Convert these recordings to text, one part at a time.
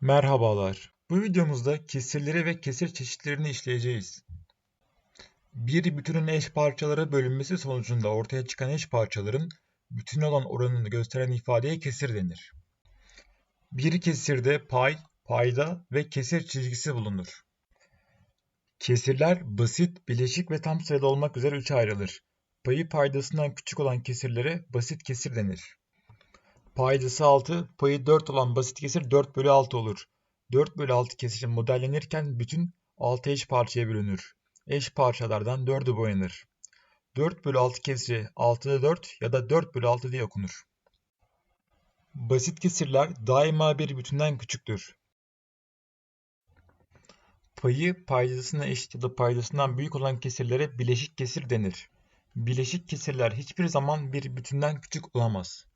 Merhabalar. Bu videomuzda kesirleri ve kesir çeşitlerini işleyeceğiz. Bir bütünün eş parçalara bölünmesi sonucunda ortaya çıkan eş parçaların bütün olan oranını gösteren ifadeye kesir denir. Bir kesirde pay, payda ve kesir çizgisi bulunur. Kesirler basit, bileşik ve tam sayıda olmak üzere üçe ayrılır. Payı paydasından küçük olan kesirlere basit kesir denir. Paydası 6, payı 4 olan basit kesir 4 bölü 6 olur. 4 bölü 6 kesiri modellenirken bütün 6 eş parçaya bölünür. Eş parçalardan 4'ü boyanır. 4 bölü 6 kesiri 6'da 4 ya da 4 bölü 6 diye okunur. Basit kesirler daima bir bütünden küçüktür. Payı paydasına eşit ya da paydasından büyük olan kesirlere bileşik kesir denir. Bileşik kesirler hiçbir zaman bir bütünden küçük olamaz.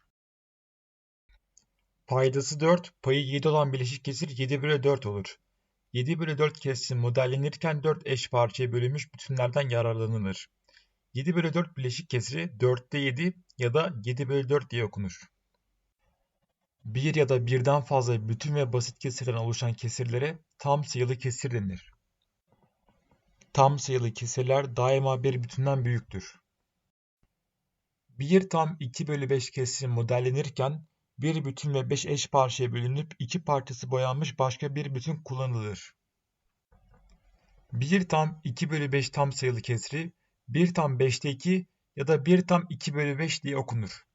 Paydası 4, payı 7 olan bileşik kesir 7 bölü 4 olur. 7 bölü 4 kesir modellenirken 4 eş parçaya bölünmüş bütünlerden yararlanılır. 7 bölü 4 bileşik kesiri 4'te 7 ya da 7 bölü 4 diye okunur. Bir ya da birden fazla bütün ve basit kesirden oluşan kesirlere tam sayılı kesir denir. Tam sayılı kesirler daima bir bütünden büyüktür. 1 tam 2 bölü 5 kesiri modellenirken bir bütün ve 5 eş parçaya bölünüp iki parçası boyanmış başka bir bütün kullanılır. 1 tam 2 bölü 5 tam sayılı kesri 1 tam 5'te 2 ya da 1 tam 2 bölü 5 diye okunur.